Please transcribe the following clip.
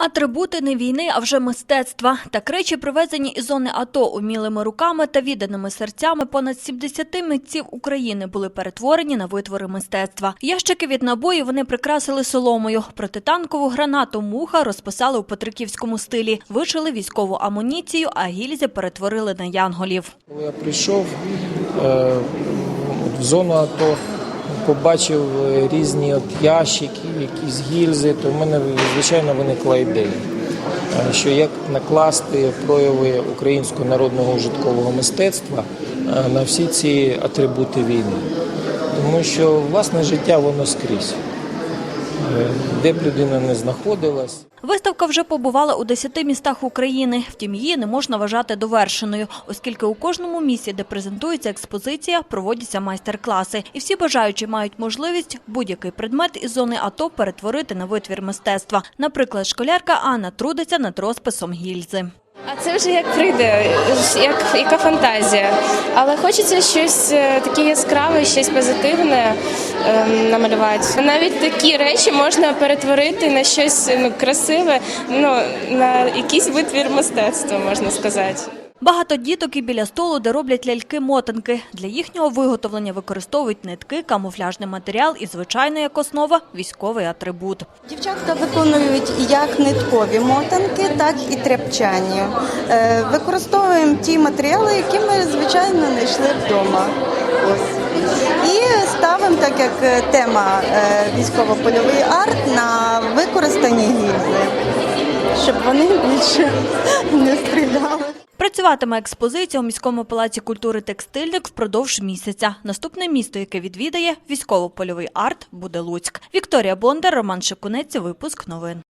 Атрибути не війни, а вже мистецтва. Так речі, привезені із зони АТО умілими руками та відданими серцями понад 70 митців України були перетворені на витвори мистецтва. Ящики від набоїв вони прикрасили соломою. Протитанкову гранату муха розписали у петриківському стилі. Вишили військову амуніцію, а гільзи перетворили на янголів. Коли я прийшов е, в зону АТО, побачив е, різні от ящики, якісь гільзи, то в мене звичайно виникла ідея, е, що як накласти прояви українського народного ужиткового мистецтва е, на всі ці атрибути війни. Тому що власне життя воно скрізь. Де б людина не знаходилась. Виставка вже побувала у 10 містах України. Втім, її не можна вважати довершеною, оскільки у кожному місці, де презентується експозиція, проводяться майстер-класи. І всі бажаючі мають можливість будь-який предмет із зони АТО перетворити на витвір мистецтва. Наприклад, школярка Анна трудиться над розписом гільзи. А це вже як прийде, як яка фантазія. Але хочеться щось е, таке яскраве, щось позитивне ем, намалювати. Навіть такі речі можна перетворити на щось ну, красиве, ну на якийсь витвір мистецтва, можна сказати. Багато діток і біля столу, де роблять ляльки-мотанки. Для їхнього виготовлення використовують нитки, камуфляжний матеріал і, звичайно, як основа – військовий атрибут. Дівчатка виконують як ниткові мотанки, так і тряпчані. Е, Використовуємо ті матеріали, які ми звичайно знайшли вдома. І ставимо, так як тема е, військово-польовий арт на використані гільзи, щоб вони більше не стріляли. Працюватиме експозиція у міському палаці культури «Текстильник» впродовж місяця. Наступне місто, яке відвідає військово-польовий арт, буде Луцьк. Вікторія Бондар, Роман Шикунець, випуск новин.